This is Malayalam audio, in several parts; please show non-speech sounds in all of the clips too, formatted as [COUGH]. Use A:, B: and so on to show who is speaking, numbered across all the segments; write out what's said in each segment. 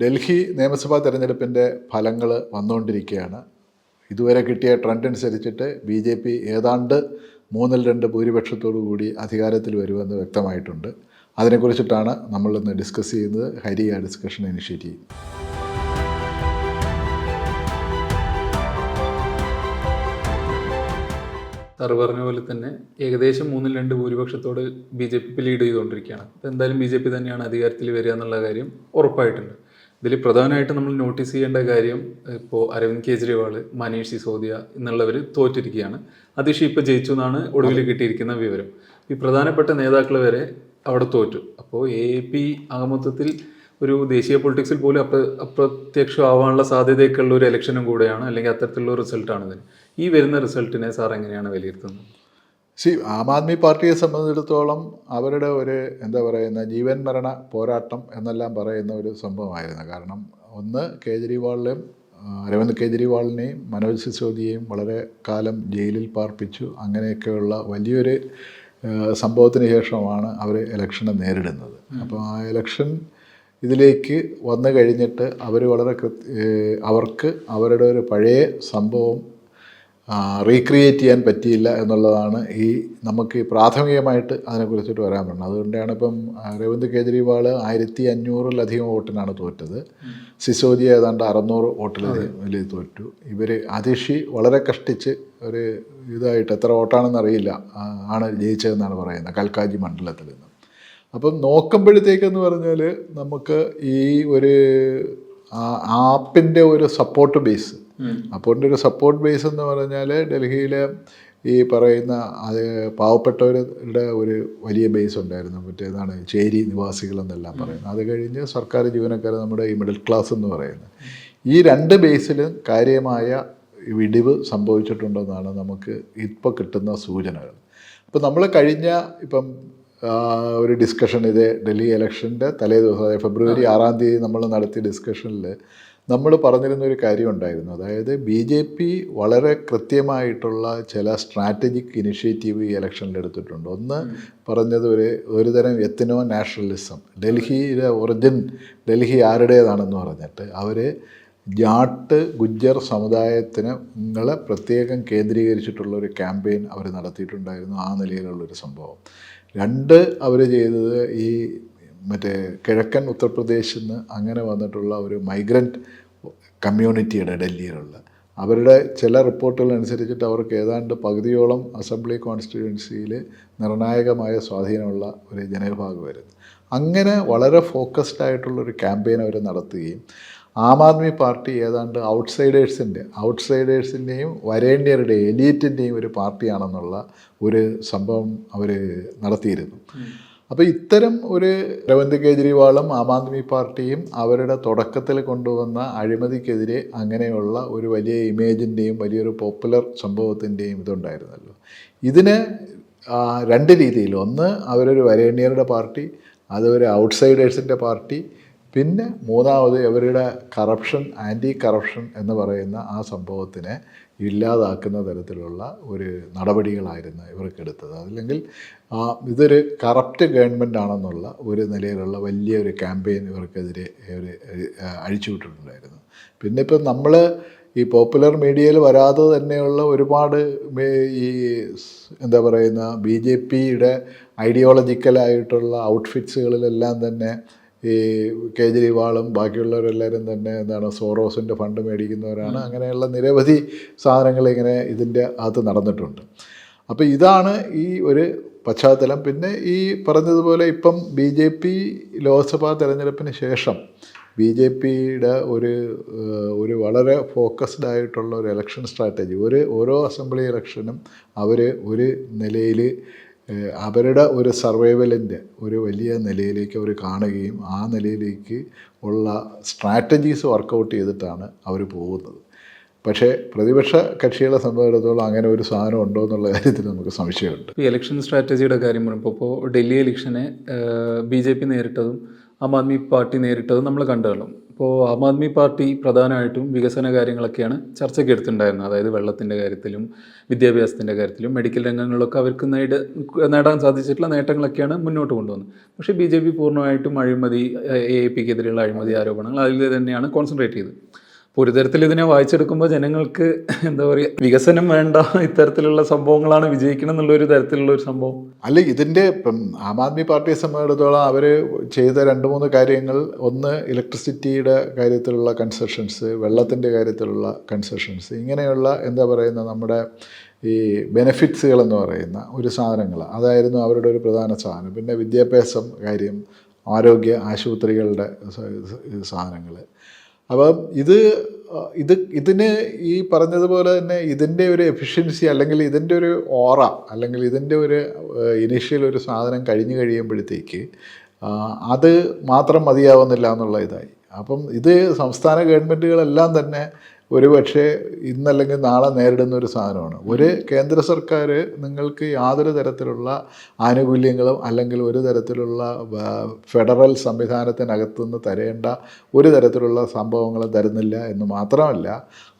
A: ഡൽഹി നിയമസഭാ തെരഞ്ഞെടുപ്പിന്റെ ഫലങ്ങൾ വന്നുകൊണ്ടിരിക്കുകയാണ്. ഇതുവരെ കിട്ടിയ ട്രെൻഡ് അനുസരിച്ചിട്ട് ബി ജെ പി ഏതാണ്ട് മൂന്നിൽ രണ്ട് ഭൂരിപക്ഷത്തോടു കൂടി അധികാരത്തിൽ വരുമെന്ന് വ്യക്തമായിട്ടുണ്ട്. അതിനെക്കുറിച്ചിട്ടാണ് നമ്മളിന്ന് ഡിസ്കസ് ചെയ്യുന്നത്. ഹരി ആ ഡിസ്കഷൻ ഇനിഷ്യേറ്റീവ് ചെയ്യും.
B: സാറ് പറഞ്ഞ പോലെ തന്നെ ഏകദേശം മൂന്നിൽ രണ്ട് ഭൂരിപക്ഷത്തോട് ബി ജെ പി ലീഡ് ചെയ്തുകൊണ്ടിരിക്കുകയാണ്. എന്തായാലും ബി ജെ പി തന്നെയാണ് അധികാരത്തിൽ വരിക എന്നുള്ള കാര്യം ഉറപ്പായിട്ടുണ്ട്. ഇതിൽ പ്രധാനമായിട്ടും നമ്മൾ നോട്ടീസ് ചെയ്യേണ്ട കാര്യം ഇപ്പോൾ അരവിന്ദ് കെജ്രിവാൾ മനീഷ് സിസോദിയ എന്നുള്ളവർ തോറ്റിരിക്കുകയാണ്. അതിഷി ഇപ്പോൾ ജയിച്ചു എന്നാണ് ഒടുവിൽ കിട്ടിയിരിക്കുന്ന വിവരം. ഈ പ്രധാനപ്പെട്ട നേതാക്കൾ വരെ അവിടെ തോറ്റു. അപ്പോൾ എ പി അകമൊത്തത്തിൽ ഒരു ദേശീയ പൊളിറ്റിക്സിൽ പോലും അപ്ര അപ്രത്യക്ഷമാവാനുള്ള സാധ്യതയൊക്കെ ഉള്ള ഒരു ഇലക്ഷനും കൂടെയാണ് അല്ലെങ്കിൽ അത്തരത്തിലുള്ള റിസൾട്ടാണ് ഇതിന് ഈ വരുന്ന റിസൾട്ടിനെ സാർ എങ്ങനെയാണ് വിലയിരുത്തുന്നത്?
A: സി ആം ആദ്മി പാർട്ടിയെ സംബന്ധിച്ചിടത്തോളം അവരുടെ ഒരു എന്താ പറയുന്ന ജീവൻ മരണ പോരാട്ടം എന്നെല്ലാം പറയുന്ന ഒരു സംഭവമായിരുന്നു. കാരണം ഒന്ന് കേജ്രിവാളിനെയും അരവിന്ദ് കേജ്രിവാളിനെയും മനോജ് സിസോദിയെയും വളരെ കാലം ജയിലിൽ പാർപ്പിച്ചു. അങ്ങനെയൊക്കെയുള്ള വലിയൊരു സംഭവത്തിന് ശേഷമാണ് അവർ ഇലക്ഷനെ നേരിടുന്നത്. അപ്പോൾ ആ ഇലക്ഷൻ ഇതിലേക്ക് വന്നു കഴിഞ്ഞിട്ട് അവർ വളരെ കൃത്യ അവർക്ക് അവരുടെ ഒരു പഴയ സംഭവം റീക്രിയേറ്റ് ചെയ്യാൻ പറ്റിയില്ല എന്നുള്ളതാണ് ഈ നമുക്ക് പ്രാഥമികമായിട്ട് അതിനെക്കുറിച്ചിട്ട് വരാൻ പറഞ്ഞത് അതുകൊണ്ടാണ് ഇപ്പം അരവിന്ദ് കേജ്രിവാൾ ആയിരത്തി അഞ്ഞൂറിലധികം വോട്ടിനാണ് തോറ്റത്. സിസോദിയ ഏതാണ്ട് അറുന്നൂറ് വോട്ടിലധികം തോറ്റു. ഇവർ അതിഷി വളരെ കഷ്ടിച്ച് ഒരു ഇതായിട്ട് എത്ര വോട്ടാണെന്ന് അറിയില്ല ആണ് ജയിച്ചതെന്നാണ് പറയുന്നത് കൽക്കാജി മണ്ഡലത്തിൽ നിന്ന്. അപ്പം നോക്കുമ്പോഴത്തേക്കെന്ന് പറഞ്ഞാൽ നമുക്ക് ഈ ഒരു ആപ്പിന്റെ ഒരു സപ്പോർട്ട് ബേസ് അപ്പോന്റെ ഒരു സപ്പോർട്ട് ബേസ് എന്ന് പറഞ്ഞാൽ ഡൽഹിയിലെ ഈ പറയുന്ന അത് പാവപ്പെട്ടവരുടെ ഒരു വലിയ ബേസ് ഉണ്ടായിരുന്നു. മറ്റേതാണ് ചേരി നിവാസികൾ എന്നെല്ലാം പറയുന്നത്. അത് കഴിഞ്ഞ് സർക്കാർ ജീവനക്കാർ നമ്മുടെ ഈ മിഡിൽ ക്ലാസ് എന്ന് പറയുന്നത്. ഈ രണ്ട് ബേസിലും കാര്യമായ വിടിവ് സംഭവിച്ചിട്ടുണ്ടെന്നാണ് നമുക്ക് ഇപ്പോൾ കിട്ടുന്ന സൂചനകൾ. അപ്പോൾ നമ്മൾ കഴിഞ്ഞ ഇപ്പം ഒരു ഡിസ്കഷൻ ഇത് ഡൽഹി ഇലക്ഷന്റെ തലേ ദിവസം അതായത് ഫെബ്രുവരി ആറാം തീയതി നമ്മൾ നടത്തിയ ഡിസ്കഷനിൽ നമ്മൾ പറഞ്ഞിരുന്ന ഒരു കാര്യം ഉണ്ടായിരുന്നു അതായത് ബി ജെ പി വളരെ കൃത്യമായിട്ടുള്ള ചില സ്ട്രാറ്റജിക് ഇനിഷ്യേറ്റീവ് ഈ ഇലക്ഷനിൽ എടുത്തിട്ടുണ്ട്. ഒന്ന് പറഞ്ഞത് ഒരു ഒരുതരം എത്തിനോ നാഷണലിസം ഡൽഹിയിലെ ഒറിജിൻ ഡൽഹി ആരുടേതാണെന്ന് പറഞ്ഞിട്ട് അവർ ജാട്ട് ഗുജ്ജർ സമുദായത്തിന് നിങ്ങളെ പ്രത്യേകം കേന്ദ്രീകരിച്ചിട്ടുള്ള ഒരു ക്യാമ്പയിൻ അവർ നടത്തിയിട്ടുണ്ടായിരുന്നു ആ നിലയിലുള്ളൊരു സംഭവം. രണ്ട് അവർ ചെയ്തത് ഈ മറ്റേ കിഴക്കൻ ഉത്തർപ്രദേശിൽ നിന്ന് അങ്ങനെ വന്നിട്ടുള്ള ഒരു മൈഗ്രന്റ് കമ്മ്യൂണിറ്റിയുടെ ഡൽഹിയിലുള്ള. അവരുടെ ചില റിപ്പോർട്ടുകൾ അനുസരിച്ചിട്ട് അവർക്ക് ഏതാണ്ട് പകുതിയോളം അസംബ്ലി കോൺസ്റ്റിറ്റ്യുവൻസിയിൽ നിർണായകമായ സ്വാധീനമുള്ള ഒരു ജനവിഭാഗമായിരുന്നു അങ്ങനെ വളരെ ഫോക്കസ്ഡ് ആയിട്ടുള്ളൊരു ക്യാമ്പയിൻ അവർ നടത്തുകയും ആം ആദ്മി പാർട്ടി ഏതാണ്ട് ഔട്ട്സൈഡേഴ്സിന്റെ ഔട്ട്സൈഡേഴ്സിന്റെയും വരേണ്യരുടെയും എലീറ്റിന്റെയും ഒരു പാർട്ടിയാണെന്നുള്ള ഒരു സംഭവം അവർ നടത്തിയിരുന്നു. അപ്പോൾ ഇത്തരം ഒരു അരവിന്ദ് കെജ്രിവാളും ആം ആദ്മി പാർട്ടിയും അവരുടെ തുടക്കത്തിൽ കൊണ്ടുവന്ന അഴിമതിക്കെതിരെ അങ്ങനെയുള്ള ഒരു വലിയ ഇമേജിന്റെയും വലിയൊരു പോപ്പുലർ സംഭവത്തിന്റെയും ഇതുണ്ടായിരുന്നല്ലോ. ഇതിന് രണ്ട് രീതിയിൽ. ഒന്ന് അവരൊരു വരേണ്യരുടെ പാർട്ടി അതൊരു ഔട്ട്സൈഡേഴ്സിന്റെ പാർട്ടി പിന്നെ മൂന്നാമത് ഇവരുടെ കറപ്ഷൻ ആന്റി കറപ്ഷൻ എന്ന് പറയുന്ന ആ സംഭവത്തിനെ ഇല്ലാതാക്കുന്ന തരത്തിലുള്ള ഒരു നടപടികളായിരുന്നു ഇവർക്കെടുത്തത്. അല്ലെങ്കിൽ ആ, ഇതൊരു കറപ്റ്റ് ഗവൺമെന്റ് ആണെന്നുള്ള ഒരു നിലയിലുള്ള വലിയൊരു ക്യാമ്പയിൻ ഇവർക്കെതിരെ ഇവർ അഴിച്ചുവിട്ടിട്ടുണ്ടായിരുന്നു. പിന്നെ ഇപ്പം നമ്മൾ ഈ പോപ്പുലർ മീഡിയയിൽ വരാതെ തന്നെയുള്ള ഒരുപാട് ഈ എന്താ പറയുന്ന ബി ജെ പിയുടെ ഐഡിയോളജിക്കലായിട്ടുള്ള ഔട്ട്ഫിറ്റ്സുകളിലെല്ലാം തന്നെ ഈ കേജ്രിവാളും ബാക്കിയുള്ളവരെല്ലാവരും തന്നെ എന്താണ് സോറോസിന്റെ ഫണ്ട് മേടിക്കുന്നവരാണ്. അങ്ങനെയുള്ള നിരവധി സാധനങ്ങൾ ഇങ്ങനെ ഇതിന്റെ അകത്ത് നടന്നിട്ടുണ്ട്. അപ്പോൾ ഇതാണ് ഈ ഒരു പശ്ചാത്തലം. പിന്നെ ഈ പറഞ്ഞതുപോലെ ഇപ്പം ബി ജെ പി ലോക്സഭാ തെരഞ്ഞെടുപ്പിന് ശേഷം ബി ജെ പിയുടെ ഒരു ഒരു വളരെ ഫോക്കസ്ഡ് ആയിട്ടുള്ള ഒരു ഇലക്ഷൻ സ്ട്രാറ്റജി ഒരു ഓരോ അസംബ്ലി ഇലക്ഷനും അവർ ഒരു നിലയിൽ അവരുടെ ഒരു സർവൈവലിന്റെ ഒരു വലിയ നിലയിലേക്ക് അവർ കാണുകയും ആ നിലയിലേക്ക് ഉള്ള സ്ട്രാറ്റജീസ് വർക്കൗട്ട് ചെയ്തിട്ടാണ് അവർ പോകുന്നത്. പക്ഷേ പ്രതിപക്ഷ കക്ഷികളെ സംബന്ധിച്ചിടത്തോളം അങ്ങനെ ഒരു സാധനം ഉണ്ടോ എന്നുള്ള കാര്യത്തിൽ നമുക്ക് സംശയമുണ്ട്.
B: ഈ ഇലക്ഷൻ സ്ട്രാറ്റജിയുടെ കാര്യം പറയുമ്പോൾ ഇപ്പോൾ ഡൽഹി ഇലക്ഷനെ ബി ജെ പി നേരിട്ടതും ആം ആദ്മി പാർട്ടി നേരിട്ടതും നമ്മൾ കണ്ടു കാണും അപ്പോൾ ആം ആദ്മി പാർട്ടി പ്രധാനമായിട്ടും വികസന കാര്യങ്ങളൊക്കെയാണ് ചർച്ചയ്ക്ക് എടുത്തിട്ടുണ്ടായിരുന്നത്. അതായത് വെള്ളത്തിന്റെ കാര്യത്തിലും വിദ്യാഭ്യാസത്തിന്റെ കാര്യത്തിലും മെഡിക്കൽ രംഗങ്ങളിലൊക്കെ അവർക്ക് നേട നേടാൻ സാധിച്ചിട്ടുള്ള നേട്ടങ്ങളൊക്കെയാണ് മുന്നോട്ട് കൊണ്ടുവന്നത്. പക്ഷേ ബി ജെ പി പൂർണമായിട്ടും അഴിമതി എ എ പിക്കെതിരെയുള്ള അഴിമതി ആരോപണങ്ങൾ അതിൽ തന്നെയാണ് കോൺസെൻട്രേറ്റ് ചെയ്തത്. ഒരു തരത്തിൽ ഇതിനെ വായിച്ചെടുക്കുമ്പോൾ ജനങ്ങൾക്ക് [LAUGHS] എന്താ പറയുക വികസനം വേണ്ട ഇത്തരത്തിലുള്ള സംഭവങ്ങളാണ് വിജയിക്കണം എന്നുള്ള ഒരു തരത്തിലുള്ള ഒരു സംഭവം.
A: അല്ല ഇതിന്റെ ഇപ്പം ആം ആദ്മി പാർട്ടിയെ സംബന്ധിച്ചിടത്തോളം അവർ ചെയ്ത രണ്ട് മൂന്ന് കാര്യങ്ങൾ ഒന്ന് ഇലക്ട്രിസിറ്റിയുടെ കാര്യത്തിലുള്ള കൺസെഷൻസ് വെള്ളത്തിന്റെ കാര്യത്തിലുള്ള കൺസെഷൻസ് ഇങ്ങനെയുള്ള എന്താ പറയുന്ന നമ്മുടെ ഈ ബെനിഫിറ്റ്സുകൾ എന്ന് പറയുന്ന ഒരു സാധനങ്ങൾ അതായിരുന്നു അവരുടെ ഒരു പ്രധാന സാധനം. പിന്നെ വിദ്യാഭ്യാസം കാര്യം ആരോഗ്യ ആശുപത്രികളുടെ സാധനങ്ങൾ. അപ്പം ഇത് ഇത് ഇതിന് ഈ പറഞ്ഞതുപോലെ തന്നെ ഇതിന്റെ ഒരു എഫിഷ്യൻസി അല്ലെങ്കിൽ ഇതിന്റെ ഒരു ഓറ അല്ലെങ്കിൽ ഇതിന്റെ ഒരു ഇനിഷ്യൽ ഒരു സാധനം കഴിഞ്ഞു കഴിയുമ്പോഴത്തേക്ക് അത് മാത്രം മതിയാവുന്നില്ല എന്നുള്ള ഇതായി. അപ്പം ഇത് സംസ്ഥാന ഗവൺമെന്റുകളെല്ലാം തന്നെ ഒരുപക്ഷെ ഇന്നല്ലെങ്കിൽ നാളെ നേരിടുന്ന ഒരു സാധനമാണ്. ഒരു കേന്ദ്ര സർക്കാർ നിങ്ങൾക്ക് യാതൊരു തരത്തിലുള്ള ആനുകൂല്യങ്ങളും അല്ലെങ്കിൽ ഒരു തരത്തിലുള്ള ഫെഡറൽ സംവിധാനത്തിനകത്തുനിന്ന് തരേണ്ട ഒരു തരത്തിലുള്ള സംഭവങ്ങളും തരുന്നില്ല എന്ന് മാത്രമല്ല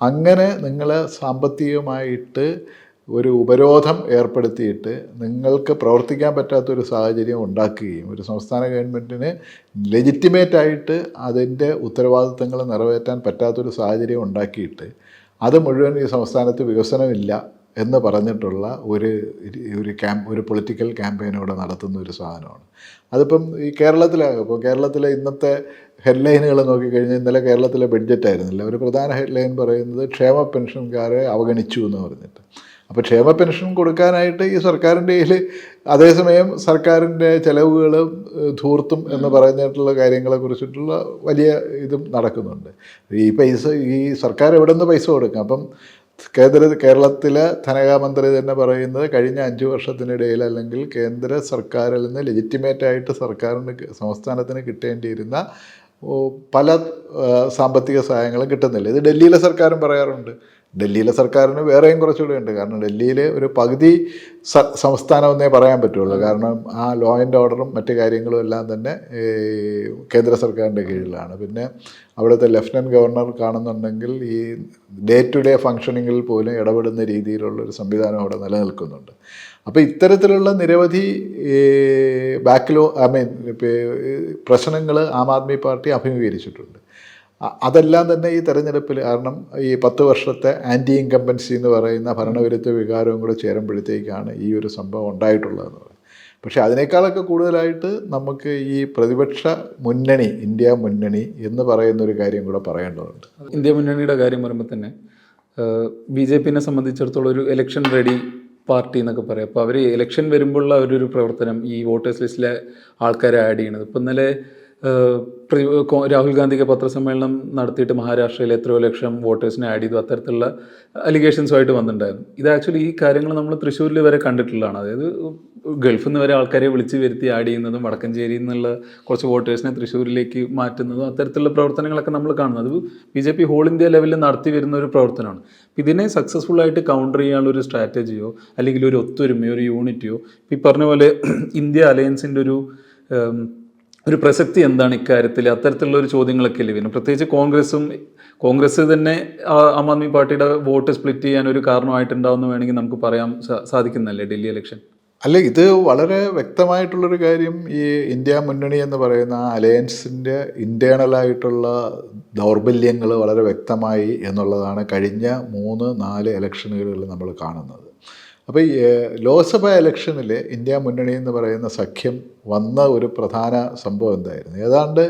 A: അങ്ങനെ നിങ്ങൾ സാമ്പത്തികമായിട്ട് ഒരു ഉപരോധം ഏർപ്പെടുത്തിയിട്ട് നിങ്ങൾക്ക് പ്രവർത്തിക്കാൻ പറ്റാത്തൊരു സാഹചര്യം ഉണ്ടാക്കുകയും ഒരു സംസ്ഥാന ഗവൺമെന്റിന് ലെജിറ്റിമേറ്റായിട്ട് അതിന്റെ ഉത്തരവാദിത്തങ്ങൾ നിറവേറ്റാൻ പറ്റാത്തൊരു സാഹചര്യം ഉണ്ടാക്കിയിട്ട് അത് മുഴുവൻ ഈ സംസ്ഥാനത്ത് വികസനമില്ല എന്ന് പറഞ്ഞിട്ടുള്ള ഒരു ഒരു ക്യാമ്പ് ഒരു പൊളിറ്റിക്കൽ ക്യാമ്പയിൻ ഇവിടെ നടത്തുന്ന ഒരു സാധനമാണ്. അതിപ്പം ഈ കേരളത്തിലെ ഇപ്പോൾ കേരളത്തിലെ ഇന്നത്തെ ഹെഡ്ലൈനുകൾ നോക്കിക്കഴിഞ്ഞാൽ ഇന്നലെ കേരളത്തിലെ ബഡ്ജറ്റ് ആയിരുന്നില്ല. ഒരു പ്രധാന ഹെഡ്ലൈൻ പറയുന്നത് ക്ഷേമ പെൻഷൻകാരെ അവഗണിച്ചു എന്ന് പറഞ്ഞിട്ട്. അപ്പോൾ ക്ഷേമ പെൻഷൻ കൊടുക്കാനായിട്ട് ഈ സർക്കാരിന്റെ കയ്യിൽ അതേസമയം സർക്കാരിന്റെ ചെലവുകളും ധൂർത്തും എന്ന് പറഞ്ഞിട്ടുള്ള കാര്യങ്ങളെ കുറിച്ചിട്ടുള്ള വലിയ ഇതും നടക്കുന്നുണ്ട്. ഈ പൈസ ഈ സർക്കാർ എവിടെ നിന്ന് പൈസ കൊടുക്കും? അപ്പം കേന്ദ്ര കേരളത്തിലെ ധനകാമന്ത്രി തന്നെ പറയുന്നത് കഴിഞ്ഞ അഞ്ച് വർഷത്തിനിടയിൽ അല്ലെങ്കിൽ കേന്ദ്ര സർക്കാരിൽ നിന്ന് ലെജിറ്റിമേറ്റ് ആയിട്ട് സർക്കാരിന് സംസ്ഥാനത്തിന് കിട്ടേണ്ടിയിരുന്ന പല സാമ്പത്തിക സഹായങ്ങളും കിട്ടുന്നില്ല. ഇത് ഡൽഹിയിലെ സർക്കാരും പറയാറുണ്ട്. ഡൽഹിയിലെ സർക്കാരിന് വേറെയും കുറച്ചുകൂടെ ഉണ്ട്. കാരണം ഡൽഹിയിൽ ഒരു പകുതി സ സംസ്ഥാനം എന്നേ പറയാൻ പറ്റുള്ളൂ. കാരണം ആ ലോ ആൻഡ് ഓർഡറും മറ്റു കാര്യങ്ങളും എല്ലാം തന്നെ കേന്ദ്ര സർക്കാരിന്റെ കീഴിലാണ്. പിന്നെ അവിടുത്തെ ലഫ്റ്റനന്റ് ഗവർണർ കാണുന്നുണ്ടെങ്കിൽ ഈ ഡേ ടു ഡേ ഫങ്ഷനിങ്ങിൽ പോലും ഇടപെടുന്ന രീതിയിലുള്ള ഒരു സംവിധാനം അവിടെ നിലനിൽക്കുന്നുണ്ട്. അപ്പോൾ ഇത്തരത്തിലുള്ള നിരവധി ബാക്കിലോ ഐ മീൻ പ്രശ്നങ്ങൾ ആം ആദ്മി പാർട്ടി അഭിമുഖീകരിച്ചിട്ടുണ്ട്. അതെല്ലാം തന്നെ ഈ തെരഞ്ഞെടുപ്പിൽ കാരണം ഈ പത്ത് വർഷത്തെ ആന്റി ഇൻകമ്പൻസി എന്ന് പറയുന്ന ഭരണവിരുദ്ധ വികാരവും കൂടെ ചേരുമ്പോഴത്തേക്കാണ് ഈ ഒരു സംഭവം ഉണ്ടായിട്ടുള്ളതെന്ന് പറയുന്നത്. പക്ഷേ അതിനേക്കാളൊക്കെ കൂടുതലായിട്ട് നമുക്ക് ഈ പ്രതിപക്ഷ മുന്നണി ഇന്ത്യ മുന്നണി എന്ന് പറയുന്ന ഒരു കാര്യം കൂടെ പറയേണ്ടതുണ്ട്.
B: ഇന്ത്യ മുന്നണിയുടെ കാര്യം പറയുമ്പോൾ തന്നെ ബി ജെ പിനെ സംബന്ധിച്ചിടത്തോളം ഒരു ഇലക്ഷൻ റെഡി പാർട്ടി എന്നൊക്കെ പറയാം. അപ്പോൾ അവർ ഇലക്ഷൻ വരുമ്പോഴുള്ള അവരൊരു പ്രവർത്തനം ഈ വോട്ടേഴ്സ് ലിസ്റ്റിലെ ആൾക്കാരെ ആഡ് ചെയ്യണത് ഇപ്പം ഇന്നലെ രാഹുൽ ഗാന്ധിക്ക് പത്രസമ്മേളനം നടത്തിയിട്ട് മഹാരാഷ്ട്രയിൽ എത്രയോ ലക്ഷം വോട്ടേഴ്സിനെ ആഡ് ചെയ്തു അത്തരത്തിലുള്ള അലിഗേഷൻസുമായിട്ട് വന്നിട്ടുണ്ടായിരുന്നു. ഇത് ആക്ച്വലി ഈ കാര്യങ്ങൾ നമ്മൾ തൃശ്ശൂരിൽ വരെ കണ്ടിട്ടുള്ളതാണ്. അതായത് ഗൾഫിൽ നിന്ന് വരെ ആൾക്കാരെ വിളിച്ച് വരുത്തി ആഡ് ചെയ്യുന്നതും വടക്കഞ്ചേരിയിൽ നിന്നുള്ള കുറച്ച് വോട്ടേഴ്സിനെ തൃശ്ശൂരിലേക്ക് മാറ്റുന്നതും അത്തരത്തിലുള്ള പ്രവർത്തനങ്ങളൊക്കെ നമ്മൾ കാണുന്നത് അത് B J P whole India ലെവലിൽ നടത്തി വരുന്ന ഒരു പ്രവർത്തനമാണ്. ഇതിനെ സക്സസ്ഫുൾ ആയിട്ട് കൗണ്ടർ ചെയ്യാനുള്ള ഒരു സ്ട്രാറ്റജിയോ അല്ലെങ്കിൽ ഒരു ഒത്തൊരുമയോ ഒരു യൂണിറ്റിയോ ഈ പറഞ്ഞ പോലെ ഇന്ത്യ അലയൻസിന്റെ ഒരു ഒരു പ്രസക്തി എന്താണ് ഇക്കാര്യത്തിൽ? അത്തരത്തിലുള്ള ഒരു ചോദ്യങ്ങളൊക്കെ അല്ലേ പിന്നെ പ്രത്യേകിച്ച് കോൺഗ്രസും കോൺഗ്രസ് തന്നെ ആ, ആദ്മി പാർട്ടിയുടെ വോട്ട് സ്പ്ലിറ്റ് ചെയ്യാൻ ഒരു കാരണമായിട്ടുണ്ടാവുമെന്ന് വേണമെങ്കിൽ നമുക്ക് പറയാൻ സാധിക്കുന്നല്ലേ ഡൽഹി ഇലക്ഷൻ
A: അല്ല ഇത് വളരെ വ്യക്തമായിട്ടുള്ളൊരു കാര്യം ഈ ഇന്ത്യ മുന്നണി എന്ന് പറയുന്ന അലയൻസിന്റെ ഇന്റേണലായിട്ടുള്ള ദൗർബല്യങ്ങൾ വളരെ വ്യക്തമായി എന്നുള്ളതാണ് കഴിഞ്ഞ മൂന്ന് നാല് ഇലക്ഷനുകളിൽ നമ്മൾ കാണുന്നത്. അപ്പോൾ ഈ ലോക്സഭാ ഇലക്ഷനിൽ ഇന്ത്യ മുന്നണി എന്ന് പറയുന്ന സഖ്യം വന്ന ഒരു പ്രധാന സംഭവം എന്തായിരുന്നു? ഏതാണ്ട്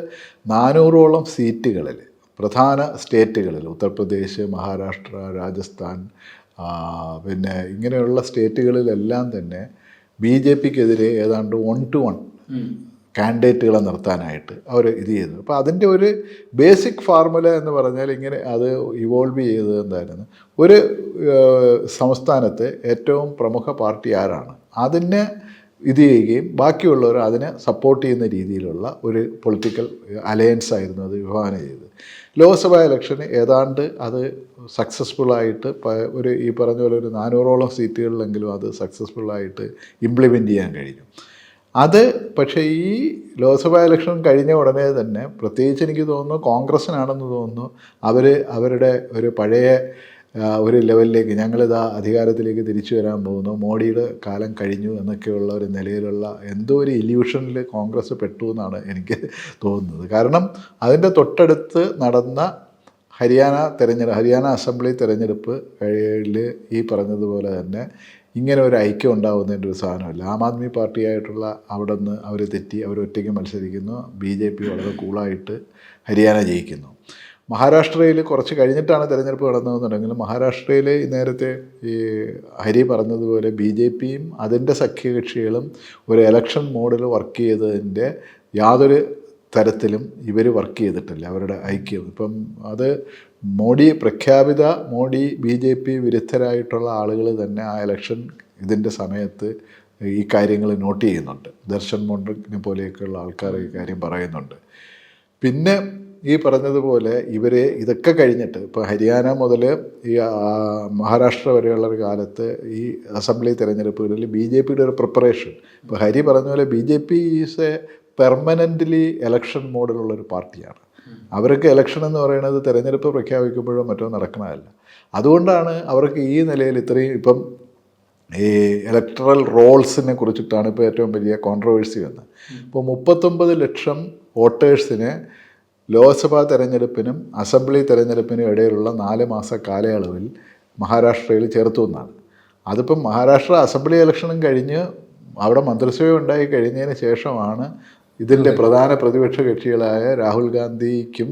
A: നാനൂറോളം സീറ്റുകളിൽ പ്രധാന സ്റ്റേറ്റുകളിൽ ഉത്തർപ്രദേശ് മഹാരാഷ്ട്ര രാജസ്ഥാൻ പിന്നെ ഇങ്ങനെയുള്ള സ്റ്റേറ്റുകളിലെല്ലാം തന്നെ ബി ജെ പിക്കെതിരെ ഏതാണ്ട് വൺ ടു വൺ കാൻഡിഡേറ്റുകളെ നിർത്താനായിട്ട് അവർ ഇത് ചെയ്തു. അപ്പോൾ അതിന്റെ ഒരു ബേസിക് ഫോർമുല എന്ന് പറഞ്ഞാൽ ഇങ്ങനെ അത് ഇവോൾവ് ചെയ്തത് എന്തായിരുന്നു? ഒരു സംസ്ഥാനത്ത് ഏറ്റവും പ്രമുഖ പാർട്ടി ആരാണ്? അതിനെ ഇത് ചെയ്യുകയും ബാക്കിയുള്ളവർ അതിനെ സപ്പോർട്ട് ചെയ്യുന്ന രീതിയിലുള്ള ഒരു പൊളിറ്റിക്കൽ അലയൻസ് ആയിരുന്നു അത് വിഭാവന ചെയ്തത്. ലോക്സഭാ ഇലക്ഷന് ഏതാണ്ട് അത് സക്സസ്ഫുള്ളായിട്ട് ഒരു ഈ പറഞ്ഞ പോലെ ഒരു നാനൂറോളം സീറ്റുകളിലെങ്കിലും അത് സക്സസ്ഫുള്ളായിട്ട് ഇംപ്ലിമെന്റ് ചെയ്യാൻ കഴിഞ്ഞു. അത് പക്ഷേ ഈ ലോക്സഭാ ഇലക്ഷൻ കഴിഞ്ഞ ഉടനെ തന്നെ പ്രത്യേകിച്ച് എനിക്ക് തോന്നുന്നു കോൺഗ്രസ്സിനാണെന്ന് തോന്നുന്നു അവർ അവരുടെ ഒരു പഴയ ഒരു ലെവലിലേക്ക് ഞങ്ങളിതാ അധികാരത്തിലേക്ക് തിരിച്ചു വരാൻ പോകുന്നു. മോഡിയുടെ കാലം കഴിഞ്ഞു എന്നൊക്കെയുള്ള ഒരു നിലയിലുള്ള എന്തോ ഒരു ഇല്യൂഷനിൽ കോൺഗ്രസ് പെട്ടു എന്നാണ് എനിക്ക് തോന്നുന്നത്. കാരണം അതിന്റെ തൊട്ടടുത്ത് നടന്ന ഹരിയാന തെരഞ്ഞെടുപ്പ് ഹരിയാന അസംബ്ലി തെരഞ്ഞെടുപ്പ് കഴിയിൽ ഈ പറഞ്ഞതുപോലെ തന്നെ ഇങ്ങനെ ഒരു ഐക്യം ഉണ്ടാകുന്നതിന്റെ ഒരു സാധനമല്ല. ആം ആദ്മി പാർട്ടിയായിട്ടുള്ള അവിടെ നിന്ന് അവർ തെറ്റി അവർ ഒറ്റയ്ക്ക് മത്സരിക്കുന്നു. ബി ജെ പി വളരെ കൂളായിട്ട് ഹരിയാന ജയിക്കുന്നു. മഹാരാഷ്ട്രയിൽ കുറച്ച് കഴിഞ്ഞിട്ടാണ് തിരഞ്ഞെടുപ്പ് നടന്നതെന്നുണ്ടെങ്കിൽ മഹാരാഷ്ട്രയിൽ നേരത്തെ ഈ ഹരി പറഞ്ഞതുപോലെ ബി ജെ പിയും അതിന്റെ സഖ്യകക്ഷികളും ഒരു എലക്ഷൻ മോഡിൽ വർക്ക് ചെയ്തതിന്റെ യാതൊരു തരത്തിലും ഇവർ വർക്ക് ചെയ്തിട്ടില്ല. അവരുടെ ഐക്യം. ഇപ്പം അത് മോഡി പ്രഖ്യാപിത മോഡി ബി ജെ പി വിരുദ്ധരായിട്ടുള്ള ആളുകൾ തന്നെ ആ ഇലക്ഷൻ ഇതിന്റെ സമയത്ത് ഈ കാര്യങ്ങൾ നോട്ട് ചെയ്യുന്നുണ്ട്. ദർശൻ മോണ്ടിനെ പോലെയൊക്കെയുള്ള ആൾക്കാർ ഈ കാര്യം പറയുന്നുണ്ട്. പിന്നെ ഈ പറഞ്ഞതുപോലെ ഇവർ ഇതൊക്കെ കഴിഞ്ഞിട്ട് ഇപ്പോൾ ഹരിയാന മുതൽ ഈ മഹാരാഷ്ട്ര വരെയുള്ള ഒരു കാലത്ത് ഈ അസംബ്ലി തിരഞ്ഞെടുപ്പുകളിൽ ബി ജെ പിയുടെ ഒരു പ്രിപ്പറേഷൻ ഇപ്പോൾ ഹരി പറഞ്ഞ പോലെ B J P is a permanently election മോഡിലുള്ള ഒരു പാർട്ടിയാണ്. അവർക്ക് ഇലക്ഷൻ എന്ന് പറയുന്നത് തിരഞ്ഞെടുപ്പ് പ്രഖ്യാപിക്കുമ്പോഴോ മറ്റോ നടക്കണമല്ല അതുകൊണ്ടാണ് അവർക്ക് ഈ നിലയിൽ ഇത്രയും ഇപ്പം ഈ ഇലക്ട്രൽ റോൾസിനെ കുറിച്ചിട്ടാണ് ഇപ്പോൾ ഏറ്റവും വലിയ കോൺട്രവേഴ്സി വന്നത്. ഇപ്പോൾ മുപ്പത്തൊമ്പത് ലക്ഷം വോട്ടേഴ്സിനെ ലോക്സഭാ തെരഞ്ഞെടുപ്പിനും അസംബ്ലി തെരഞ്ഞെടുപ്പിനും ഇടയിലുള്ള നാല് മാസ കാലയളവിൽ മഹാരാഷ്ട്രയിൽ ചേർത്തു എന്നാണ്. അതിപ്പം മഹാരാഷ്ട്ര അസംബ്ലി ഇലക്ഷനും കഴിഞ്ഞ് അവിടെ മന്ത്രിസഭ ഉണ്ടായി കഴിഞ്ഞതിന് ശേഷമാണ് ഇതിന്റെ പ്രധാന പ്രതിപക്ഷ കക്ഷികളായ രാഹുൽ ഗാന്ധിക്കും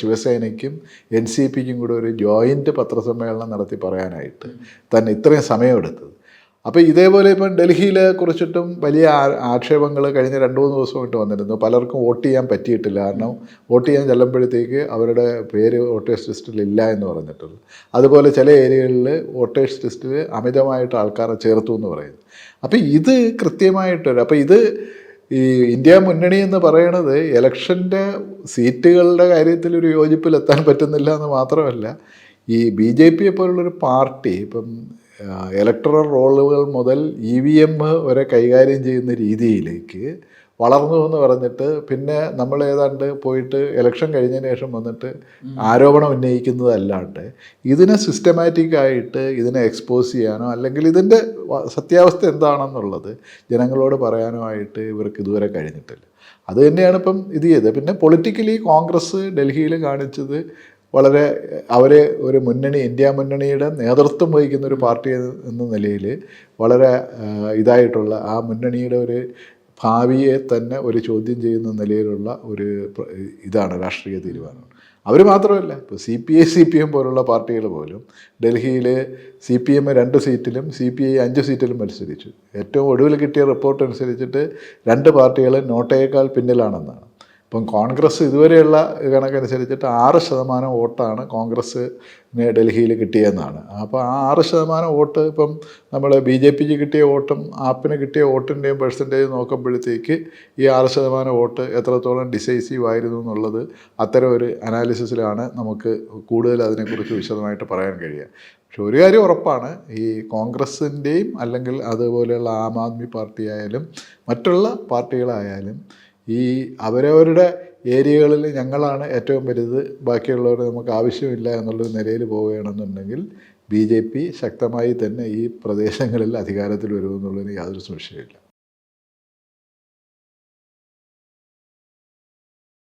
A: ശിവസേനയ്ക്കും എൻ സി പിക്കും കൂടെ ഒരു ജോയിന്റ് പത്രസമ്മേളനം നടത്തി പറയാനായിട്ട് തന്നെ ഇത്രയും സമയമെടുത്തത്. അപ്പോൾ ഇതേപോലെ ഇപ്പം ഡൽഹിയിലെ കുറിച്ചിട്ടും വലിയ ആക്ഷേപങ്ങൾ കഴിഞ്ഞ രണ്ട് മൂന്ന് ദിവസമായിട്ട് വന്നിരുന്നു. പലർക്കും വോട്ട് ചെയ്യാൻ പറ്റിയിട്ടില്ല. കാരണം വോട്ട് ചെയ്യാൻ ചെല്ലുമ്പോഴത്തേക്ക് അവരുടെ പേര് വോട്ടേഴ്സ് ലിസ്റ്റിൽ ഇല്ല എന്ന് പറഞ്ഞിട്ടുള്ളൂ അതുപോലെ ചില ഏരിയകളിൽ വോട്ടേഴ്സ് ലിസ്റ്റിൽ അമിതമായിട്ട് ആൾക്കാരെ ചേർത്തു എന്ന് പറയുന്നു. അപ്പോൾ ഇത് കൃത്യമായിട്ടൊരു അപ്പോൾ ഇത് ഈ ഇന്ത്യ മുന്നണി എന്ന് പറയണത് ഇലക്ഷന്റെ സീറ്റുകളുടെ കാര്യത്തിൽ ഒരു യോജിപ്പിലെത്താൻ പറ്റുന്നില്ല എന്ന് മാത്രമല്ല ഈ ബി ജെ പിയെ പോലുള്ളൊരു പാർട്ടി ഇപ്പം ഇലക്ട്രൽ റോളുകൾ മുതൽ ഇ വി എം വരെ കൈകാര്യം ചെയ്യുന്ന രീതിയിലേക്ക് വളർന്നു എന്ന് പറഞ്ഞിട്ട് പിന്നെ നമ്മൾ ഏതാണ്ട് പോയിട്ട് ഇലക്ഷൻ കഴിഞ്ഞതിന് ശേഷം വന്നിട്ട് ആരോപണം ഉന്നയിക്കുന്നതല്ലാണ്ട് ഇതിനെ സിസ്റ്റമാറ്റിക് ആയിട്ട് ഇതിനെ എക്സ്പോസ് ചെയ്യാനോ അല്ലെങ്കിൽ ഇതിന്റെ സത്യാവസ്ഥ എന്താണെന്നുള്ളത് ജനങ്ങളോട് പറയാനോ ആയിട്ട് ഇവർക്ക് ഇതുവരെ കഴിഞ്ഞിട്ടില്ല. അത് തന്നെയാണ് ഇപ്പം ഇത് ചെയ്തത്. പിന്നെ പൊളിറ്റിക്കലി കോൺഗ്രസ് ഡൽഹിയിൽ കാണിച്ചത് വളരെ അവരെ ഒരു മുന്നണി ഇന്ത്യ മുന്നണിയുടെ നേതൃത്വം വഹിക്കുന്ന ഒരു പാർട്ടി എന്ന നിലയിൽ വളരെ ഇതായിട്ടുള്ള ആ മുന്നണിയുടെ ഒരു ഭാവിയെ തന്നെ ഒരു ചോദ്യം ചെയ്യുന്ന നിലയിലുള്ള ഒരു ഇതാണ് രാഷ്ട്രീയ തീരുമാനം അവർ മാത്രമല്ല ഇപ്പോൾ C P I C P M പോലുള്ള പാർട്ടികൾ പോലും ഡൽഹിയിൽ സി പി എം രണ്ട് സീറ്റിലും സി പി ഐ അഞ്ച് സീറ്റിലും മത്സരിച്ചു. ഏറ്റവും ഒടുവിൽ കിട്ടിയ റിപ്പോർട്ട് അനുസരിച്ചിട്ട് രണ്ട് പാർട്ടികൾ നോട്ടയേക്കാൾ പിന്നിലാണെന്നാണ്. ഇപ്പം കോൺഗ്രസ് ഇതുവരെയുള്ള കണക്കനുസരിച്ചിട്ട് ആറ് ശതമാനം വോട്ടാണ് കോൺഗ്രസ് ഡൽഹിയിൽ കിട്ടിയെന്നാണ്. അപ്പോൾ ആ ആറ് ശതമാനം വോട്ട് ഇപ്പം നമ്മൾ ബി ജെ പിക്ക് കിട്ടിയ വോട്ടും ആപ്പിന് കിട്ടിയ വോട്ടിന്റെയും പെർസെന്റേജ് നോക്കുമ്പോഴത്തേക്ക് ഈ ആറ് ശതമാനം വോട്ട് എത്രത്തോളം ഡിസൈസീവ് ആയിരുന്നു എന്നുള്ളത് അത്തരം ഒരു അനാലിസിസിലാണ് നമുക്ക് കൂടുതൽ അതിനെക്കുറിച്ച് വിശദമായിട്ട് പറയാൻ കഴിയുക. പക്ഷെ ഒരു കാര്യം ഉറപ്പാണ് ഈ കോൺഗ്രസിന്റെയും അല്ലെങ്കിൽ അതുപോലെയുള്ള ആം ആദ്മി പാർട്ടി ആയാലും മറ്റുള്ള പാർട്ടികളായാലും ഈ അവരവരുടെ ഏരിയകളിൽ ഞങ്ങളാണ് ഏറ്റവും വലുത്. ബാക്കിയുള്ളവർ നമുക്ക് ആവശ്യമില്ല എന്നുള്ളൊരു നിലയിൽ പോവുകയാണെന്നുണ്ടെങ്കിൽ ബി ജെ പി ശക്തമായി തന്നെ ഈ പ്രദേശങ്ങളിൽ അധികാരത്തിൽ വരുമെന്നുള്ളതിന് യാതൊരു സംശയമില്ല